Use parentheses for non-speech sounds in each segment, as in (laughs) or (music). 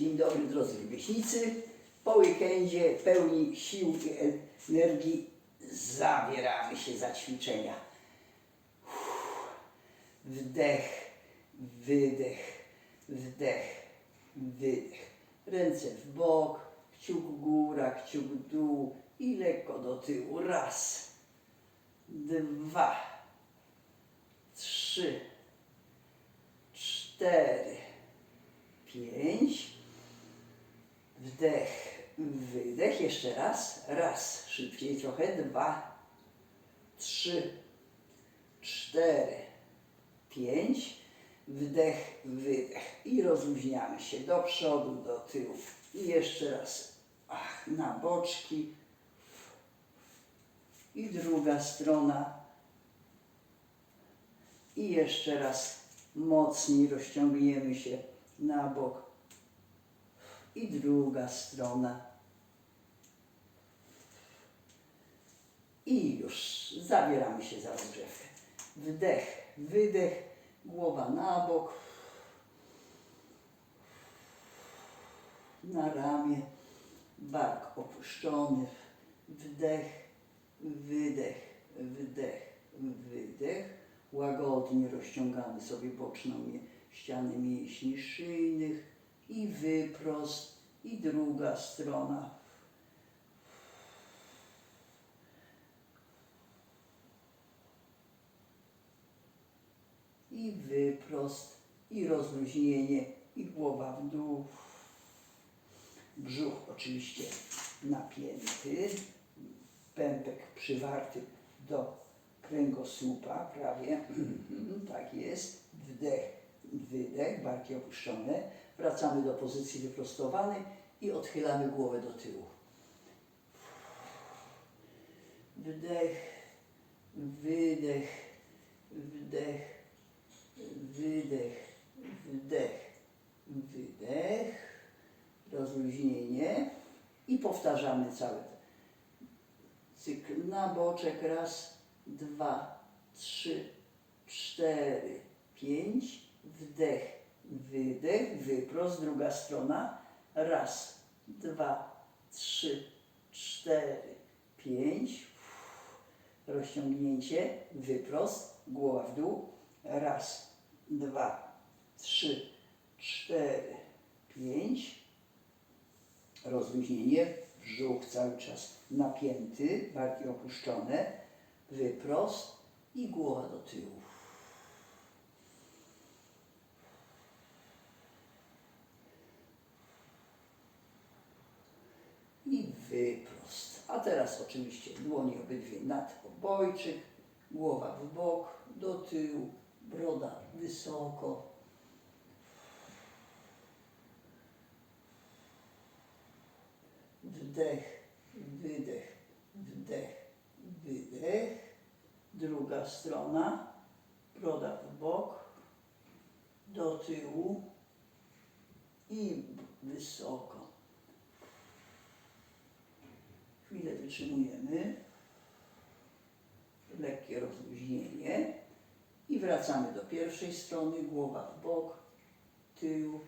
Dzień dobry drodzy rówieśnicy. Po weekendzie pełni sił i energii zabieramy się za ćwiczenia. Wdech, wydech, wdech, wydech. Ręce w bok, kciuk góra, kciuk dół i lekko do tyłu. Raz, dwa, trzy, cztery, pięć. Wdech, wydech. Jeszcze raz. Raz. Szybciej trochę. Dwa, trzy, cztery, pięć. Wdech, wydech. I rozluźniamy się do przodu, do tyłu. I jeszcze raz. Ach, na boczki. I druga strona. I jeszcze raz mocniej rozciągniemy się na bok. I druga strona. I już zabieramy się za rozgrzewkę. Wdech, wydech, głowa na bok. Na ramię, bark opuszczony. Wdech, wydech, wdech, wydech. Łagodnie rozciągamy sobie boczną ścianę mięśni szyjnych i wyprost i druga strona. I wyprost i rozluźnienie i głowa w dół. Brzuch oczywiście napięty, pępek przywarty do kręgosłupa prawie. (clears throat) tak jest. Wdech, wydech, barki opuszczone. Wracamy do pozycji wyprostowanej i odchylamy głowę do tyłu. Wdech, wydech, wdech, wydech, wdech, wydech, rozluźnienie i powtarzamy cały cykl na boczek. Raz, dwa, trzy, cztery, pięć. Wdech, wydech, wyprost, druga strona. Raz, dwa, trzy, cztery, pięć. Rozciągnięcie, wyprost, głowa w dół. Raz, dwa, trzy, cztery, pięć. Rozluźnienie, brzuch cały czas napięty, barki opuszczone, wyprost i głowa do tyłu. I wyprost. A teraz oczywiście dłonie obydwie nad obojczyk, głowa w bok, do tyłu, broda wysoko. Wdech, wydech, wdech, wydech. Druga strona, broda w bok, do tyłu i wysoko. Wytrzymujemy. Lekkie rozluźnienie. I wracamy do pierwszej strony. Głowa w bok, tył,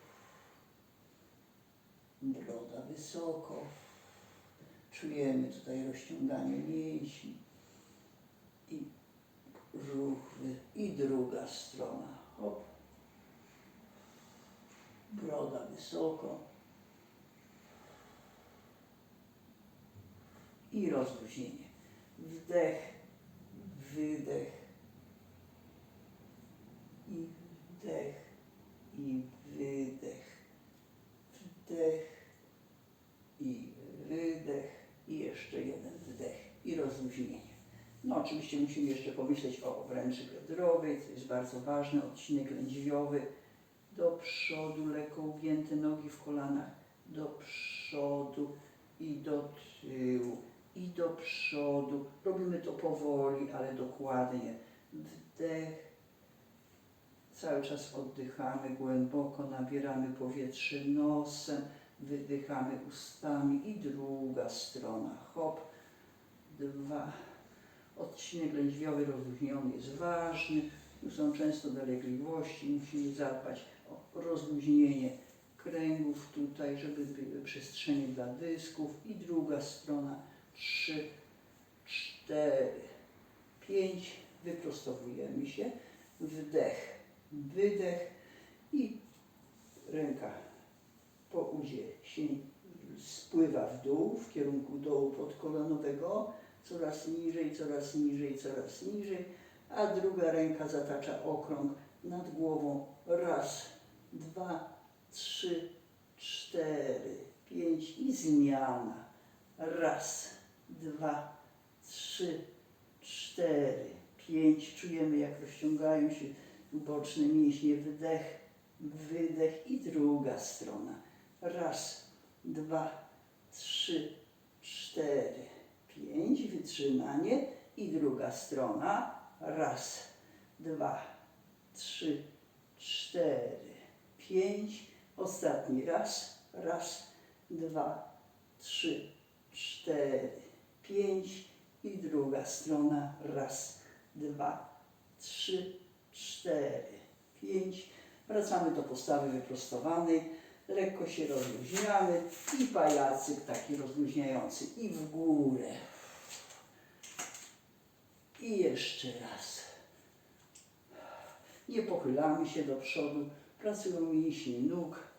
broda wysoko. Czujemy tutaj rozciąganie mięśni i żuchwy. I druga strona. Hop. Broda wysoko. I rozluźnienie. Wdech, wydech. I wdech, i wydech. Wdech, i wydech. I jeszcze jeden wdech. I rozluźnienie. No oczywiście musimy jeszcze pomyśleć o obręczy biodrowej, co jest bardzo ważne, odcinek lędźwiowy. Do przodu, lekko ugięte nogi w kolanach, do przodu i do tyłu, i do przodu. Robimy to powoli, ale dokładnie. Wdech. Cały czas oddychamy głęboko, nabieramy powietrze nosem, wydychamy ustami i druga strona. Hop, dwa. Odcinek lędźwiowy rozluźniony jest ważny. Tu są często dolegliwości, musimy zadbać o rozluźnienie kręgów tutaj, żeby były przestrzenie dla dysków i druga strona trzy, cztery, pięć, wyprostowujemy się, wdech, wydech i ręka po udzie się spływa w dół, w kierunku dołu podkolanowego, coraz niżej, coraz niżej, coraz niżej, a druga ręka zatacza okrąg nad głową. Raz, dwa, trzy, cztery, pięć i zmiana. Raz, dwa, trzy, cztery, pięć. Czujemy, jak rozciągają się boczne mięśnie. Wdech, wydech i druga strona. Raz, dwa, trzy, cztery, pięć. Wytrzymanie i druga strona. Raz, dwa, trzy, cztery, pięć. Ostatni raz. Raz, dwa, trzy, cztery, pięć. I druga strona. Raz, dwa, trzy, cztery, pięć. Wracamy do postawy wyprostowanej. Lekko się rozluźniamy i pajacyk taki rozluźniający. I w górę. I jeszcze raz. Nie pochylamy się do przodu. Pracują mięśnie nóg.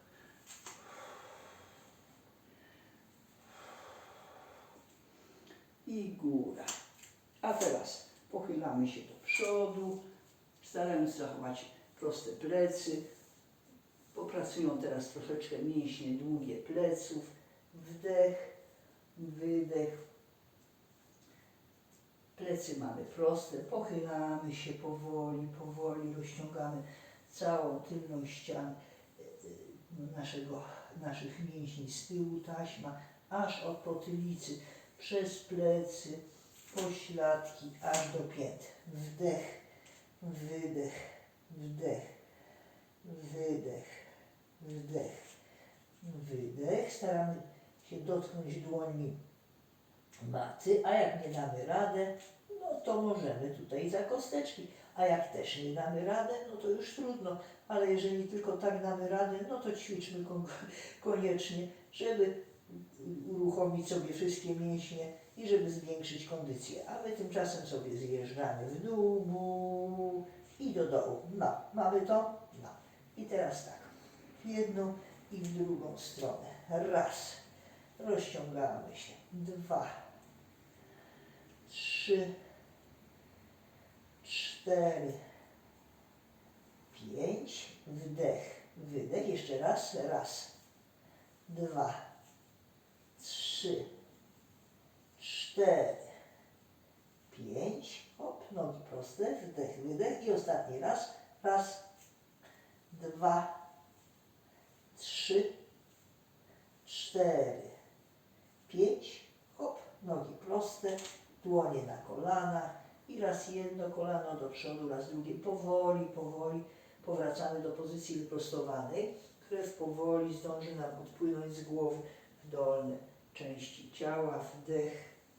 I góra. A teraz pochylamy się do przodu. Staramy się zachować proste plecy. Popracują teraz troszeczkę mięśnie długie pleców. Wdech, wydech. Plecy mamy proste, pochylamy się powoli, powoli, rozciągamy całą tylną ścianę e, e, naszego, naszych mięśni z tyłu taśma, aż od potylicy, przez plecy, pośladki, aż do pięt. Wdech, wydech, wdech, wydech, wdech, wydech. Staramy się dotknąć dłońmi maty, a jak nie damy radę, no to możemy tutaj za kosteczki. A jak też nie damy radę, no to już trudno. Ale jeżeli tylko tak damy radę, no to ćwiczmy kon- koniecznie, żeby uruchomić sobie wszystkie mięśnie i żeby zwiększyć kondycję. A my tymczasem sobie zjeżdżamy w dół bu, i do dołu. No, mamy to? No. I teraz tak, w jedną i w drugą stronę. Raz, rozciągamy się. Dwa, trzy, cztery, pięć, wdech, wydech, jeszcze raz, raz, dwa, trzy, cztery, pięć, hop, nogi proste, wdech, wydech i ostatni raz, raz, dwa, trzy, cztery, pięć, hop, nogi proste, dłonie na kolanach i raz jedno kolano do przodu, raz drugie, powoli, powoli powracamy do pozycji wyprostowanej. Krew powoli zdąży nam odpłynąć z głowy w dolne części ciała, wdech,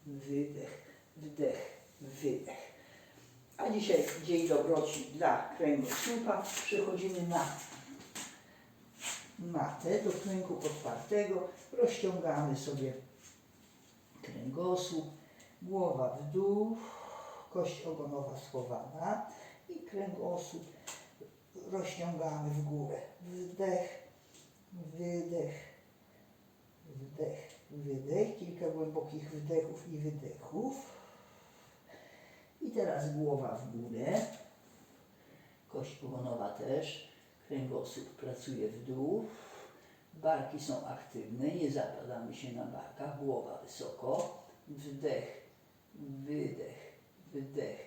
wydech, wdech, wydech. A dzisiaj dzień dobroci dla kręgosłupa. Przechodzimy na matę do kręgu podpartego. Rozciągamy sobie kręgosłup, głowa w dół, kość ogonowa schowana i kręgosłup rozciągamy w górę. Wdech, wydech, wdech, wydech. Kilka głębokich wdechów i wydechów. I teraz głowa w górę. Kość ogonowa też. Kręgosłup pracuje w dół. Barki są aktywne, nie zapadamy się na barkach. Głowa wysoko. Wdech, wydech, wdech,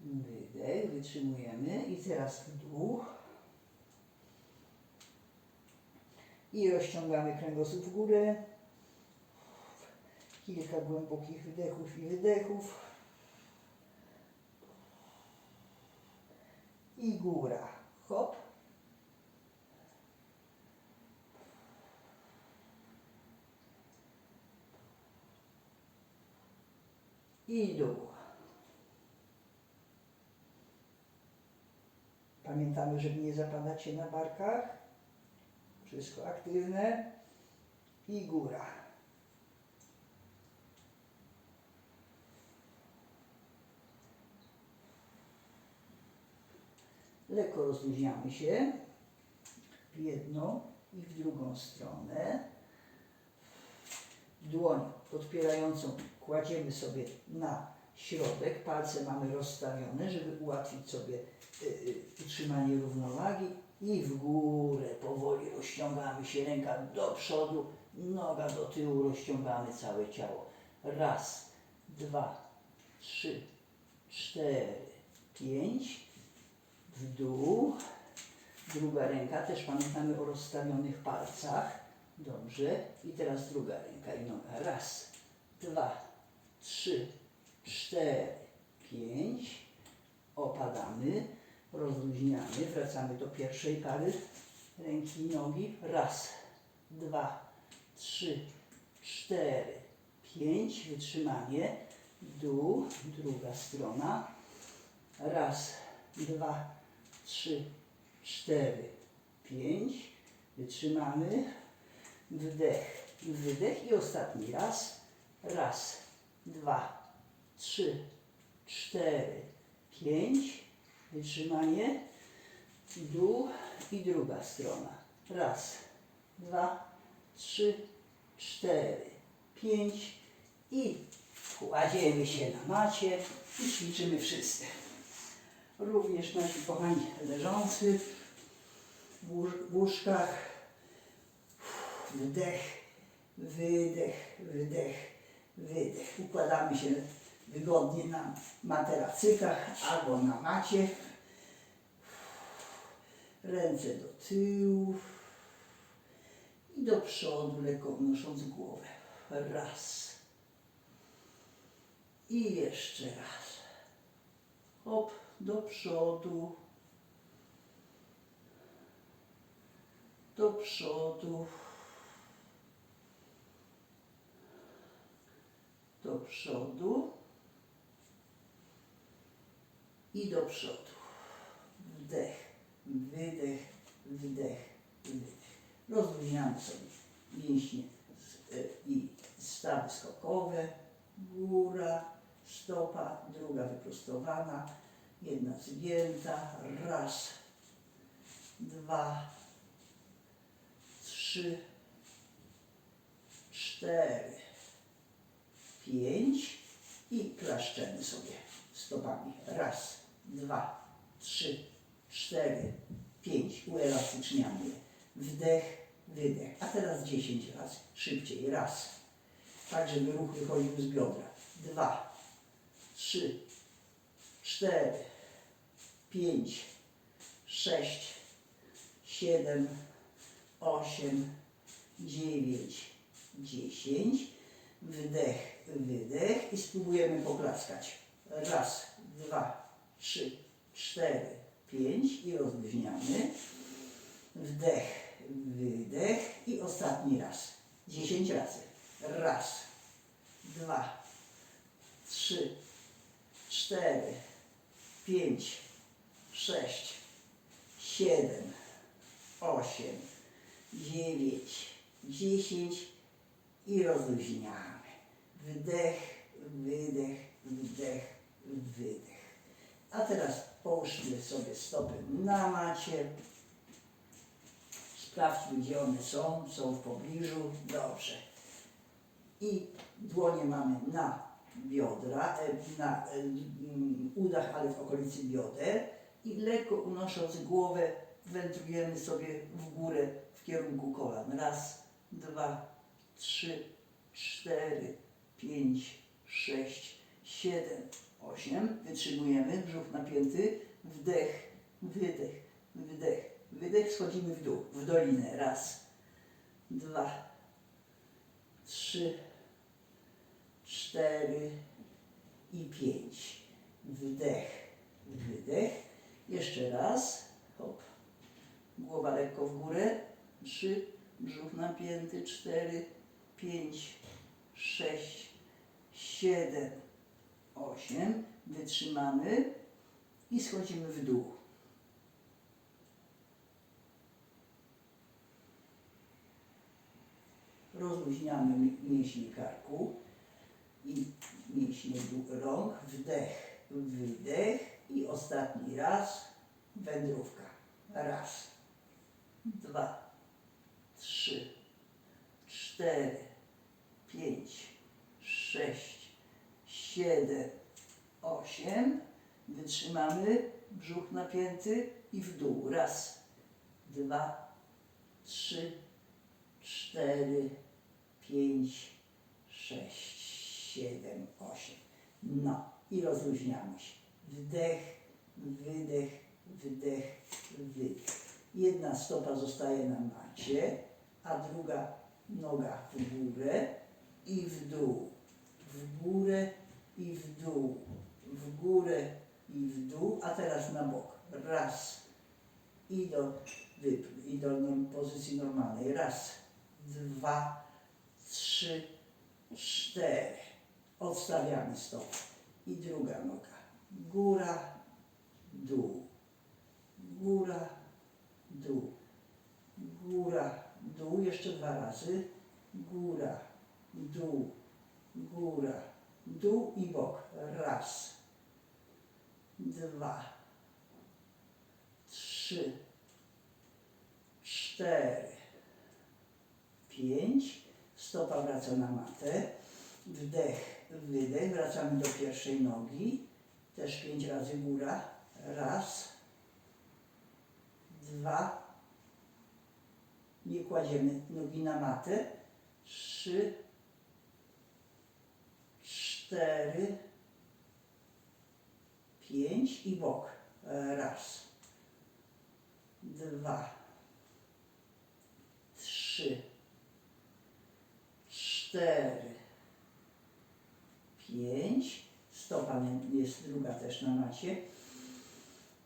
wydech. Wytrzymujemy. I teraz w dół. I rozciągamy kręgosłup w górę. Kilka głębokich wdechów i wydechów. I góra. Hop. I dół. Pamiętamy, żeby nie zapadać się na barkach, Wszystko aktywne. I góra. Lekko rozluźniamy się w jedną i w drugą stronę. Dłoń podpierającą kładziemy sobie na środek, palce mamy rozstawione, żeby ułatwić sobie y, y, utrzymanie równowagi. I w górę powoli rozciągamy się, ręka do przodu, noga do tyłu, rozciągamy całe ciało. Raz, dwa, trzy, cztery, pięć, w dół. Druga ręka, też pamiętamy o rozstawionych palcach. Dobrze. I teraz druga ręka i noga. Raz, dwa, trzy, cztery, pięć. Opadamy, rozluźniamy, wracamy do pierwszej pary ręki i nogi. Raz, dwa, trzy, cztery, pięć. Wytrzymanie. Dół, druga strona. Raz, dwa, trzy, cztery, pięć. Wytrzymamy. Wdech, wydech i ostatni raz. Raz, dwa, trzy, cztery, pięć. Wytrzymanie. Dół i druga strona. Raz, dwa, trzy, cztery, pięć i kładziemy się na macie i ćwiczymy wszyscy. Również nasi kochani leżący w łóż- w łóżkach. Wdech, wydech, wdech, wydech. Układamy się wygodnie na materacykach albo na macie. Ręce do tyłu i do przodu, lekko unosząc głowę. Raz. I jeszcze raz. Hop, do przodu. Do przodu. Do przodu. I do przodu. Wdech, wydech, wdech, wydech. Rozluźniamy sobie mięśnie e, i stawy skokowe. Góra, stopa, druga wyprostowana, jedna zgięta. Raz, dwa, trzy, cztery, pięć i klaszczemy sobie stopami. Raz, dwa, trzy, cztery, pięć. Uelastyczniamy je. Wdech, wydech. A teraz dziesięć razy. Szybciej. Raz. Tak, żeby ruch wychodził z biodra. Dwa, trzy, cztery, pięć, sześć, siedem, osiem, dziewięć, dziesięć. Wdech, wydech i spróbujemy poklaskać. Raz, dwa, trzy, cztery, pięć i rozluźniamy. Wdech, wydech i ostatni raz. Dziesięć razy. Raz, dwa, trzy, cztery, pięć, sześć, siedem, osiem, dziewięć, dziesięć i rozluźniamy. Wdech, wydech, wdech, wydech. A teraz połóżmy sobie stopy na macie. Sprawdźmy, gdzie one są. Są w pobliżu. Dobrze. I dłonie mamy na biodra, e, na e, udach, ale w okolicy bioder. I lekko unosząc głowę, wędrujemy sobie w górę w kierunku kolan. Raz, dwa, trzy, cztery, pięć, sześć, siedem, osiem. Wytrzymujemy, brzuch napięty. Wdech, wydech, wdech, wydech. Schodzimy w dół, w dolinę. Raz, dwa, trzy, cztery i pięć. Wdech, wydech. Jeszcze raz. Hop. Głowa lekko w górę. Trzy, brzuch napięty. Cztery, pięć, sześć, siedem, osiem. Wytrzymamy i schodzimy w dół. rozluźniamy mi- mięśnie karku i mięśnie rąk, wdech, wydech i ostatni raz wędrówka. Raz, dwa, trzy, cztery, pięć, sześć, siedem, osiem. Wytrzymamy, brzuch napięty i w dół. Raz, dwa, trzy, cztery, pięć, sześć, siedem, osiem. No i rozluźniamy się. Wdech, wydech, wdech, wydech. Jedna stopa zostaje na macie, a druga noga w górę i w dół. W górę i w dół. W górę i w dół, a teraz na bok. Raz. I do, i do pozycji normalnej. Raz, dwa, trzy, cztery. Odstawiamy stopę. I druga noga. Góra, dół. Góra, dół. Góra, dół. Jeszcze dwa razy. Góra, dół. Góra, dół i bok. Raz, dwa, trzy, cztery, pięć. Stopa wraca na matę. Wdech, wydech. Wracamy do pierwszej nogi. Też pięć razy góra. Raz, dwa. Nie kładziemy nogi na matę. Trzy, cztery, pięć i bok. Raz, dwa, trzy, cztery, pięć. Stopa jest druga też na macie.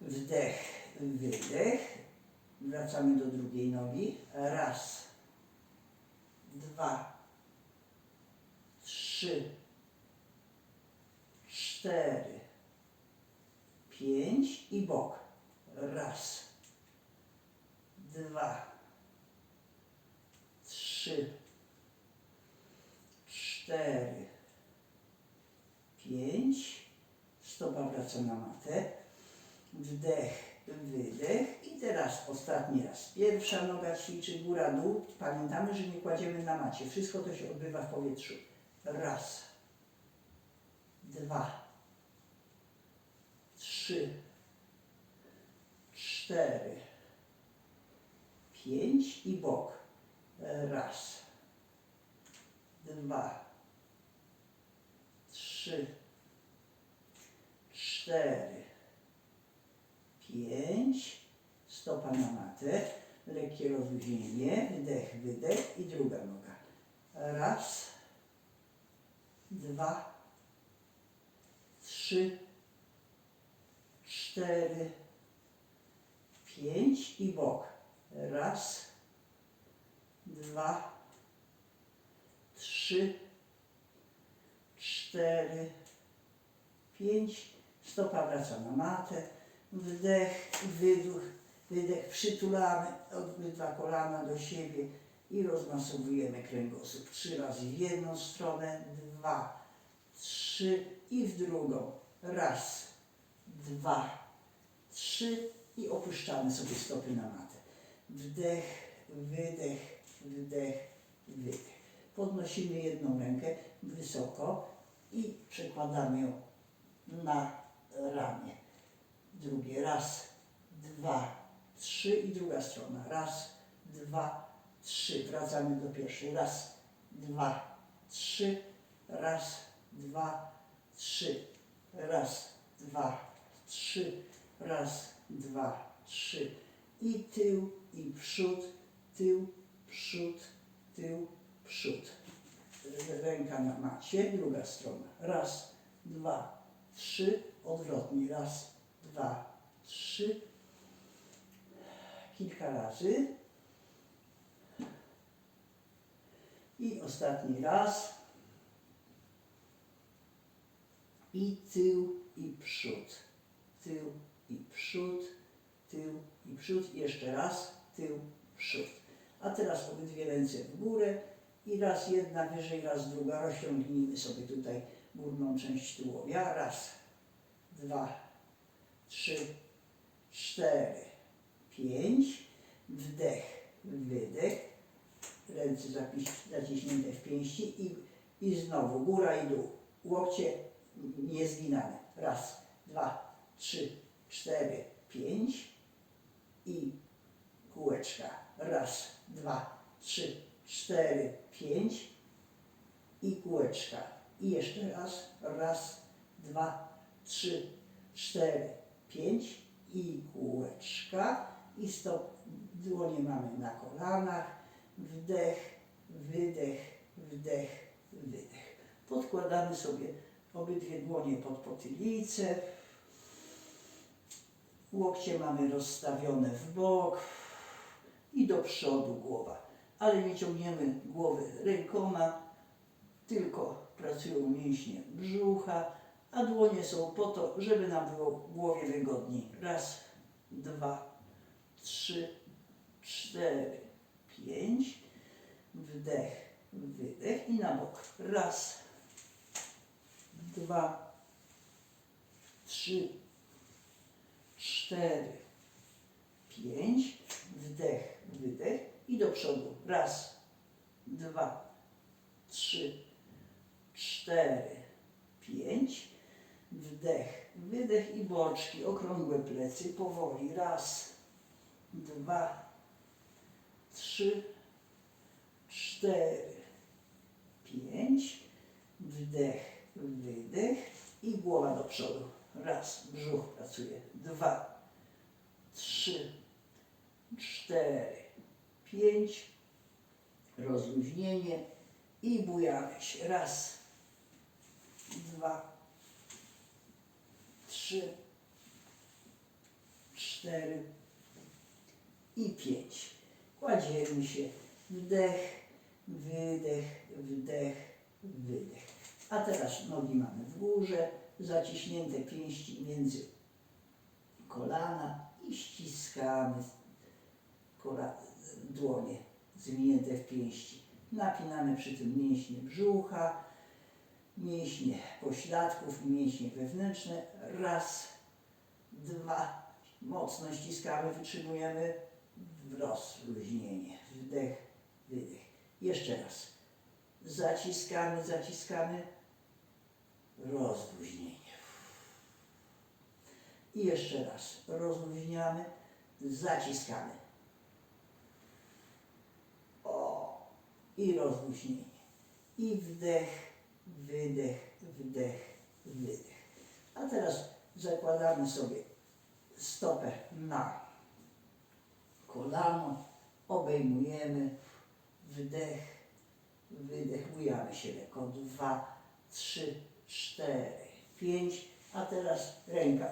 Wdech, wydech. Wracamy do drugiej nogi. Raz, dwa, trzy, cztery, pięć i bok. Raz, dwa, trzy, cztery, pięć. Stopa wraca na matę. Wdech, wydech. I teraz ostatni raz. Pierwsza noga ćwiczy góra, dół. Pamiętamy, że nie kładziemy na macie. Wszystko to się odbywa w powietrzu. Raz, dwa, trzy, cztery, pięć i bok. Raz, dwa, trzy, cztery, pięć. Stopa na matę. Lekkie rozluźnienie. Wdech, wydech i druga noga. Raz, dwa, trzy, cztery, pięć i bok. Raz, dwa, trzy, cztery, pięć. Stopa wraca na matę. Wdech, wydech, wydech. Przytulamy obydwa kolana do siebie i rozmasowujemy kręgosłup. Trzy razy w jedną stronę, dwa, trzy i w drugą. Raz, dwa, trzy i opuszczamy sobie stopy na matę. Wdech, wydech, wdech, wydech. Podnosimy jedną rękę wysoko i przekładamy ją na ramię. Drugie raz, dwa, trzy i druga strona. Raz, dwa, trzy. Wracamy do pierwszej. Raz, dwa, trzy. Raz, dwa, trzy. Raz, dwa, trzy. Raz, dwa, trzy. I tył, i przód, tył, przód, tył, przód. Ręka na macie, druga strona. Raz, dwa, trzy. Odwrotnie. Raz, dwa, trzy. Kilka razy. I ostatni raz. I tył, i przód. Tył, i przód. Tył, i przód. Jeszcze raz. Tył, przód. A teraz obydwie ręce w górę I raz jedna wyżej, raz druga. Rozciągnijmy sobie tutaj górną część tułowia. Raz, dwa, trzy, cztery, pięć. Wdech, wydech. Ręce zaciśnięte w pięści i, i znowu góra i dół. Łokcie niezginane. Raz, dwa, trzy, cztery, pięć i kółeczka. Raz, dwa, trzy, cztery, pięć i kółeczka. I jeszcze raz. Raz, dwa, trzy, cztery, pięć i kółeczka. I stop. Dłonie mamy na kolanach. Wdech, wydech, wdech, wydech. Podkładamy sobie obydwie dłonie pod potylicę. Łokcie mamy rozstawione w bok i do przodu głowa. Ale nie ciągniemy głowy rękoma, tylko pracują mięśnie brzucha, a dłonie są po to, żeby nam było w głowie wygodniej. Raz, dwa, trzy, cztery, pięć. Wdech, wydech i na bok. Raz, dwa, trzy, cztery, pięć. Wdech, wydech i do przodu. Raz, dwa, trzy, cztery, pięć. Wdech, wydech i boczki, okrągłe plecy, powoli. Raz, dwa, trzy, cztery, pięć. Wdech, wydech i głowa do przodu. Raz, brzuch pracuje. Dwa, trzy, cztery, pięć. Rozluźnienie i bujamy się. Raz, dwa, trzy, cztery i pięć. Kładziemy się. Wdech, wydech, wdech, wydech. A teraz nogi mamy w górze, zaciśnięte pięści między kolana i ściskamy kola, dłonie zwinięte w pięści. Napinamy przy tym mięśnie brzucha, mięśnie pośladków mięśnie wewnętrzne. Raz, dwa, mocno ściskamy, wytrzymujemy rozluźnienie. Wdech, wydech. Jeszcze raz. Zaciskamy, zaciskamy. Rozluźnienie. I jeszcze raz. Rozluźniamy, zaciskamy. O! I rozluźnienie. I wdech, wydech, wdech, wydech. A teraz zakładamy sobie stopę na kolano, obejmujemy, wdech, wydech, bujamy się lekko, dwa, trzy, cztery, pięć, a teraz ręka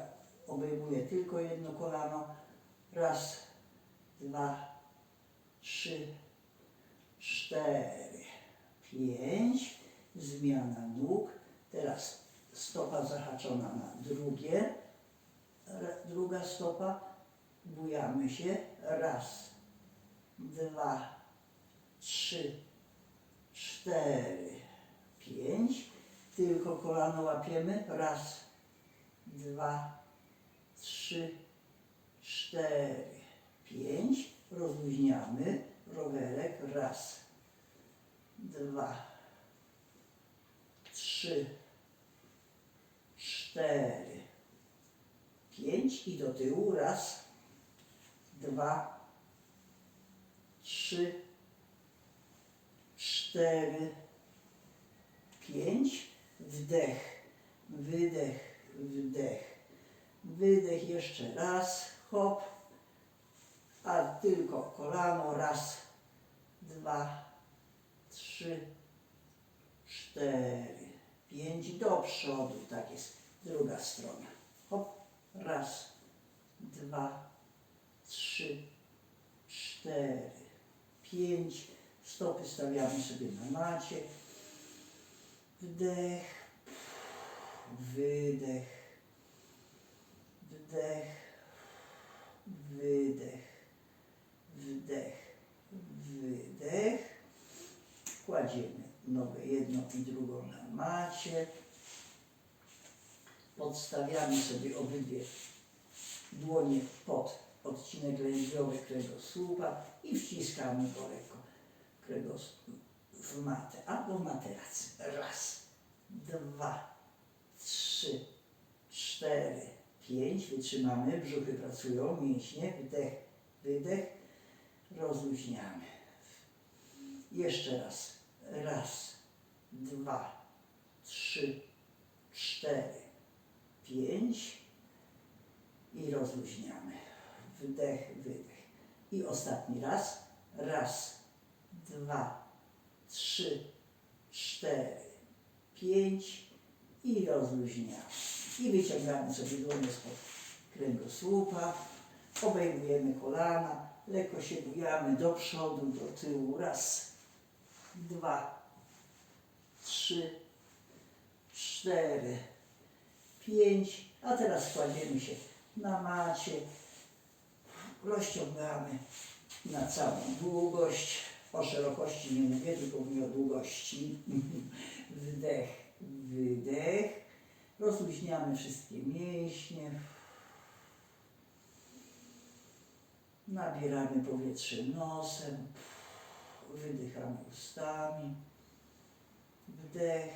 obejmuje tylko jedno kolano, raz, dwa, trzy, cztery, pięć, zmiana nóg, teraz stopa zahaczona na drugie, druga stopa, bujamy się, raz, dwa, trzy, cztery, pięć, tylko kolano łapiemy, raz, dwa, trzy, cztery, pięć, rozluźniamy, rowerek, raz, dwa, trzy, cztery, pięć i do tyłu, raz, dwa, trzy, cztery, pięć, wdech, wydech, wdech, wydech jeszcze raz, hop, a tylko kolano, raz, dwa, trzy, cztery, pięć, do przodu, tak jest, druga strona, hop, raz, dwa, trzy, cztery, pięć, stopy stawiamy sobie na macie, wdech, wydech, wdech, wydech, wdech, wydech, kładziemy nogę jedną i drugą na macie. Podstawiamy sobie obydwie dłonie pod odcinek lędźwiowy kręgosłupa i wciskamy go lekko w matę albo w materac. Raz, dwa, trzy, cztery, pięć. Wytrzymamy, brzuchy pracują, mięśnie, wdech, wydech, rozluźniamy. Jeszcze raz. Raz, dwa, trzy, cztery, pięć i rozluźniamy. Wdech, wydech. I ostatni raz. Raz, dwa, trzy, cztery, pięć i rozluźniamy. I wyciągamy sobie dłonie spod kręgosłupa, obejmujemy kolana, lekko się bujamy do przodu, do tyłu. Raz, dwa, trzy, cztery, pięć. A teraz kładziemy się na macie, rozciągamy na całą długość. O szerokości nie mówię, tylko mówię o długości. (laughs) Wdech, wydech. Rozluźniamy wszystkie mięśnie. Nabieramy powietrze nosem. Wydychamy ustami. Wdech,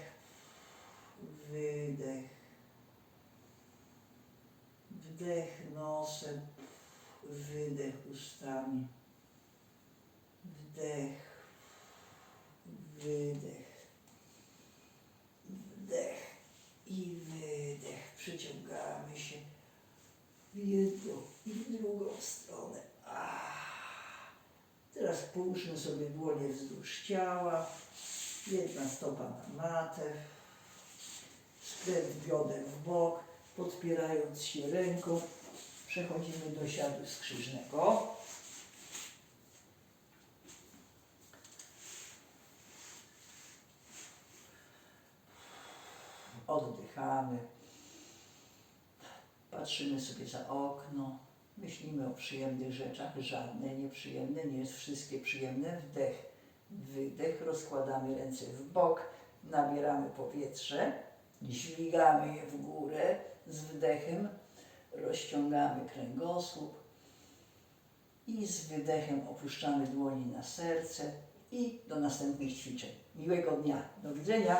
wydech. Wdech nosem, wydech ustami. Wdech, wydech. Wdech i wydech. Przyciągamy się w jedną i w drugą stronę. Teraz połóżmy sobie dłonie wzdłuż ciała. Jedna stopa na matę. Skręt bioder w bok, podpierając się ręką. Przechodzimy do siadu skrzyżnego. Oddychamy. Patrzymy sobie za okno. Myślimy o przyjemnych rzeczach. Żadne nieprzyjemne, nie jest wszystkie przyjemne. Wdech, wydech. Rozkładamy ręce w bok. Nabieramy powietrze. Dźwigamy je w górę z wdechem. Rozciągamy kręgosłup. I z wydechem opuszczamy dłoni na serce. I do następnych ćwiczeń. Miłego dnia. Do widzenia.